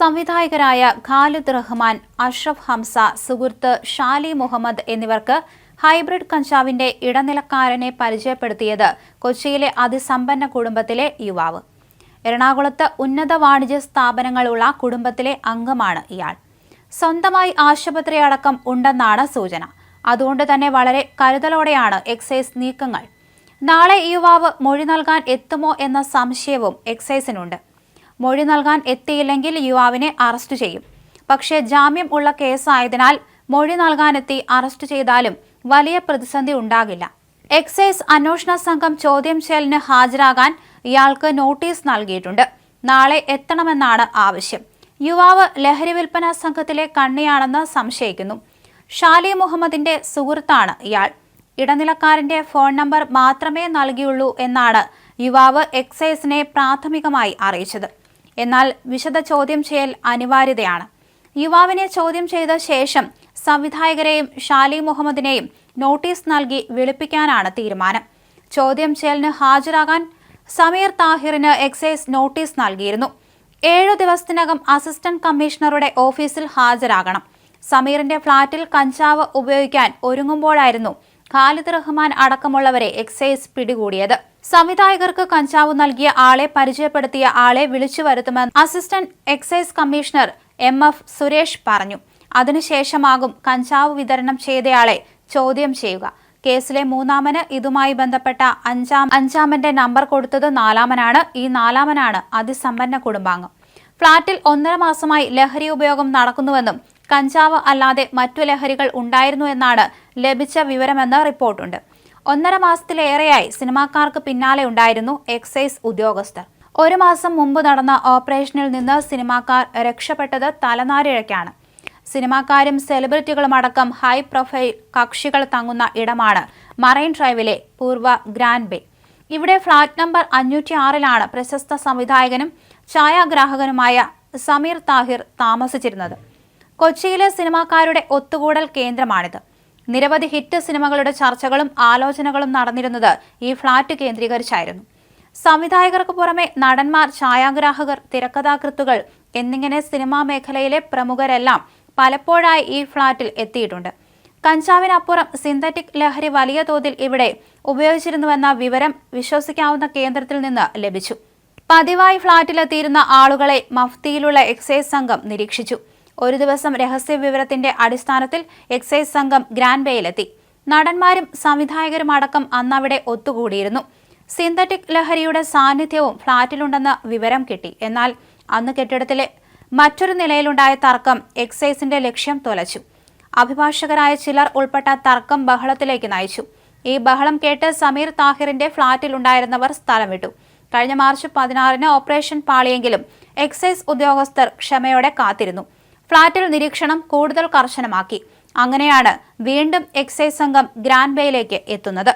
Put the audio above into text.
സംവിധായകരായ ഖാലിദ് റഹ്മാൻ അഷ്റഫ് ഹംസ സുഹൃത്ത് ഷാലി മുഹമ്മദ് എന്നിവർക്ക് ഹൈബ്രിഡ് കഞ്ചാവിന്റെ ഇടനിലക്കാരനെ പരിചയപ്പെടുത്തിയത് കൊച്ചിയിലെ അതിസമ്പന്ന കുടുംബത്തിലെ യുവാവ്. എറണാകുളത്ത് ഉന്നത വാണിജ്യ സ്ഥാപനങ്ങളുള്ള കുടുംബത്തിലെ അംഗമാണ് ഇയാൾ. സ്വന്തമായി ആശുപത്രി അടക്കം ഉണ്ടെന്നാണ് സൂചന. അതുകൊണ്ട് തന്നെ വളരെ കരുതലോടെയാണ് എക്സൈസ് നീക്കങ്ങൾ. നാളെ യുവാവ് മൊഴി നൽകാൻ എത്തുമോ എന്ന സംശയവും എക്സൈസിനുണ്ട്. മൊഴി നൽകാൻ എത്തിയില്ലെങ്കിൽ യുവാവിനെ അറസ്റ്റ് ചെയ്യും. പക്ഷേ ജാമ്യം ഉള്ള കേസായതിനാൽ മൊഴി നൽകാനെത്തി അറസ്റ്റ് ചെയ്താലും വലിയ പ്രതിസന്ധി ഉണ്ടാകില്ല. എക്സൈസ് അന്വേഷണ സംഘം ചോദ്യം ചെയ്യലിന് ഹാജരാകാൻ ഇയാൾക്ക് നോട്ടീസ് നൽകിയിട്ടുണ്ട്. നാളെ എത്തണമെന്നാണ് ആവശ്യം. യുവാവ് ലഹരി വിൽപ്പന സംഘത്തിലെ കണ്ണിയാണെന്ന് സംശയിക്കുന്നു. ഷാലി മുഹമ്മദിന്റെ സുഹൃത്താണ് ഇയാൾ. ഇടനിലക്കാരന്റെ ഫോൺ നമ്പർ മാത്രമേ നൽകിയുള്ളൂ എന്നാണ് യുവാവ് എക്സൈസിനെ പ്രാഥമികമായി അറിയിച്ചത്. എന്നാൽ വിശദ ചോദ്യം ചെയ്യൽ അനിവാര്യതയാണ്. യുവാവിനെ ചോദ്യം ചെയ്ത ശേഷം സംവിധായകരെയും ഷാലി മുഹമ്മദിനെയും നോട്ടീസ് നൽകി വിളിപ്പിക്കാനാണ് തീരുമാനം. ചോദ്യം ചെയ്യലിന് ഹാജരാകാൻ സമീർ താഹിറിന് എക്സൈസ് നോട്ടീസ് നൽകിയിരുന്നു. ഏഴു ദിവസത്തിനകം അസിസ്റ്റന്റ് കമ്മീഷണറുടെ ഓഫീസിൽ ഹാജരാകണം. സമീറിന്റെ ഫ്ളാറ്റിൽ കഞ്ചാവ് ഉപയോഗിക്കാൻ ഒരുങ്ങുമ്പോഴായിരുന്നു ഖാലിദ് റഹ്മാൻ അടക്കമുള്ളവരെ എക്സൈസ് പിടികൂടിയത്. സംവിധായകർക്ക് കഞ്ചാവ് നൽകിയ ആളെ പരിചയപ്പെടുത്തിയ ആളെ വിളിച്ചു വരുത്തുമെന്ന് assistant excise commissioner M F Suresh പറഞ്ഞു. അതിനുശേഷമാകും കഞ്ചാവ് വിതരണം ചെയ്തയാളെ ചോദ്യം ചെയ്യുക. കേസിലെ മൂന്നാമന് ഇതുമായി ബന്ധപ്പെട്ട അഞ്ചാം അഞ്ചാമന്റെ നമ്പർ കൊടുത്തത് നാലാമനാണ്. ഈ നാലാമനാണ് അതിസമ്പന്ന കുടുംബാംഗം. ഫ്ളാറ്റിൽ ഒന്നര മാസമായി ലഹരി ഉപയോഗം നടക്കുന്നുവെന്നും കഞ്ചാവ് അല്ലാതെ മറ്റു ലഹരികൾ ഉണ്ടായിരുന്നു എന്നാണ് ലഭിച്ച വിവരമെന്ന് റിപ്പോർട്ടുണ്ട്. ഒന്നര മാസത്തിലേറെയായി സിനിമാക്കാർക്ക് പിന്നാലെ ഉണ്ടായിരുന്നു എക്സൈസ് ഉദ്യോഗസ്ഥർ. ഒരു മാസം മുമ്പ് നടന്ന ഓപ്പറേഷനിൽ നിന്ന് സിനിമാക്കാർ രക്ഷപ്പെട്ടത് തലനാരിഴയ്ക്കാണ്. സിനിമാക്കാരും സെലിബ്രിറ്റികളും അടക്കം ഹൈ പ്രൊഫൈൽ കക്ഷികൾ തങ്ങുന്ന ഇടമാണ് മറൈൻ ഡ്രൈവിലെ പൂർവ ഗ്രാൻഡ് ബേ. ഇവിടെ ഫ്ളാറ്റ് നമ്പർ അഞ്ഞൂറ്റി ആറിലാണ് പ്രശസ്ത സംവിധായകനും ഛായാഗ്രാഹകനുമായ സമീർ താഹിർ താമസിച്ചിരുന്നത്. കൊച്ചിയിലെ സിനിമാക്കാരുടെ ഒത്തുകൂടൽ കേന്ദ്രമാണിത്. നിരവധി ഹിറ്റ് സിനിമകളുടെ ചർച്ചകളും ആലോചനകളും നടന്നിരുന്നത് ഈ ഫ്ളാറ്റ് കേന്ദ്രീകരിച്ചായിരുന്നു. സംവിധായകർക്ക് പുറമെ നടന്മാർ ഛായാഗ്രാഹകർ തിരക്കഥാകൃത്തുകൾ എന്നിങ്ങനെ സിനിമാ മേഖലയിലെ പ്രമുഖരെല്ലാം പലപ്പോഴായി ഈ ഫ്ളാറ്റിൽ എത്തിയിട്ടുണ്ട്. കഞ്ചാവിനപ്പുറം സിന്തറ്റിക് ലഹരി വലിയ തോതിൽ ഇവിടെ ഉപയോഗിച്ചിരുന്നുവെന്ന വിവരം വിശ്വസിക്കാവുന്ന കേന്ദ്രത്തിൽ നിന്ന് ലഭിച്ചു. പതിവായി ഫ്ളാറ്റിലെത്തിയിരുന്ന ആളുകളെ മഫ്തിയിലുള്ള എക്സൈസ് സംഘം നിരീക്ഷിച്ചു. ഒരു ദിവസം രഹസ്യ വിവരത്തിന്റെ അടിസ്ഥാനത്തിൽ എക്സൈസ് സംഘം ഗ്രാൻഡ് ബേയിലെത്തി. നടന്മാരും സംവിധായകരും അടക്കം അന്നവിടെ ഒത്തുകൂടിയിരുന്നു. സിന്തറ്റിക് ലഹരിയുടെ സാന്നിധ്യവും ഫ്ളാറ്റിലുണ്ടെന്ന് വിവരം കിട്ടി. എന്നാൽ അന്ന് കെട്ടിടത്തിലെ മറ്റൊരു നിലയിലുണ്ടായ തർക്കം എക്സൈസിന്റെ ലക്ഷ്യം തുലച്ചു. അഭിഭാഷകരായ ചിലർ ഉൾപ്പെട്ട തർക്കം ബഹളത്തിലേക്ക് നയിച്ചു. ഈ ബഹളം കേട്ട് സമീർ താഹിറിന്റെ ഫ്ളാറ്റിൽ ഉണ്ടായിരുന്നവർ സ്ഥലം വിട്ടു കഴിഞ്ഞ മാർച്ച് പതിനാറിന് ഓപ്പറേഷൻ പാളിയെങ്കിലും എക്സൈസ് ഉദ്യോഗസ്ഥർ ക്ഷമയോടെ കാത്തിരുന്നു. ഫ്ളാറ്റിൽ നിരീക്ഷണം കൂടുതൽ കർശനമാക്കി. അങ്ങനെയാണ് വീണ്ടും എക്സൈസ് സംഘം ഗ്രാൻഡ് ബേയിലേക്ക് എത്തുന്നത്.